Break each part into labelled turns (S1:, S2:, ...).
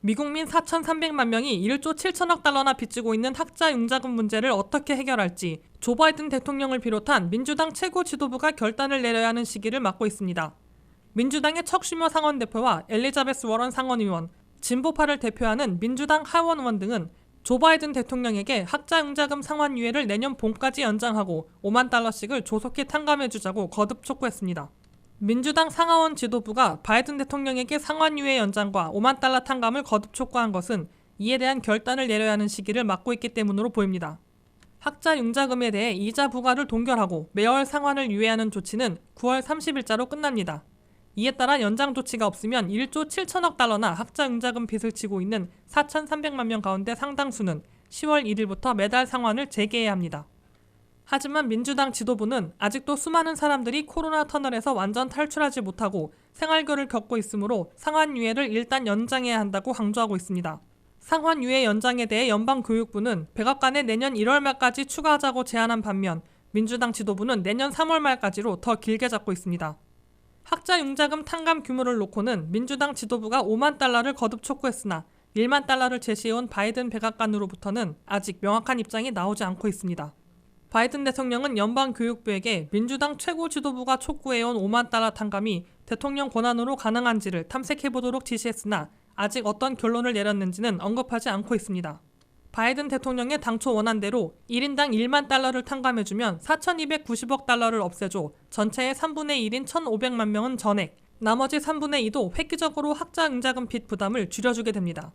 S1: 미국민 4,300만 명이 1조 7천억 달러나 빚지고 있는 학자 융자금 문제를 어떻게 해결할지 조 바이든 대통령을 비롯한 민주당 최고 지도부가 결단을 내려야 하는 시기를 맞고 있습니다. 민주당의 척슈머 상원 대표와 엘리자베스 워런 상원 의원, 진보파를 대표하는 민주당 하원 의원 등은 조 바이든 대통령에게 학자 융자금 상환 유예를 내년 봄까지 연장하고 5만 달러씩을 조속히 탕감해 주자고 거듭 촉구했습니다. 민주당 상하원 지도부가 바이든 대통령에게 상환 유예 연장과 5만 달러 탕감을 거듭 촉구한 것은 이에 대한 결단을 내려야 하는 시기를 맞고 있기 때문으로 보입니다. 학자 융자금에 대해 이자 부과를 동결하고 매월 상환을 유예하는 조치는 9월 30일자로 끝납니다. 이에 따라 연장 조치가 없으면 1조 7천억 달러나 학자 융자금 빚을 지고 있는 4,300만 명 가운데 상당수는 10월 1일부터 매달 상환을 재개해야 합니다. 하지만 민주당 지도부는 아직도 수많은 사람들이 코로나 터널에서 완전 탈출하지 못하고 생활고를 겪고 있으므로 상환 유예를 일단 연장해야 한다고 강조하고 있습니다. 상환 유예 연장에 대해 연방교육부는 백악관에 내년 1월 말까지 추가하자고 제안한 반면 민주당 지도부는 내년 3월 말까지로 더 길게 잡고 있습니다. 학자 융자금 탕감 규모를 놓고는 민주당 지도부가 5만 달러를 거듭 촉구했으나 1만 달러를 제시해온 바이든 백악관으로부터는 아직 명확한 입장이 나오지 않고 있습니다. 바이든 대통령은 연방 교육부에게 민주당 최고 지도부가 촉구해온 5만 달러 탕감이 대통령 권한으로 가능한지를 탐색해보도록 지시했으나 아직 어떤 결론을 내렸는지는 언급하지 않고 있습니다. 바이든 대통령의 당초 원안대로 1인당 1만 달러를 탕감해주면 4,290억 달러를 없애줘 전체의 3분의 1인 1,500만 명은 전액, 나머지 3분의 2도 획기적으로 학자 응자금 빚 부담을 줄여주게 됩니다.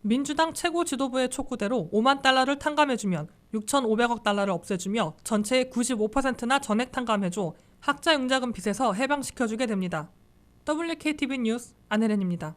S1: 민주당 최고 지도부의 촉구대로 5만 달러를 탕감해주면 6,500억 달러를 없애주며 전체의 95%나 전액 탕감해줘 학자 융자금 빚에서 해방시켜주게 됩니다. WKTV 뉴스 안혜련입니다.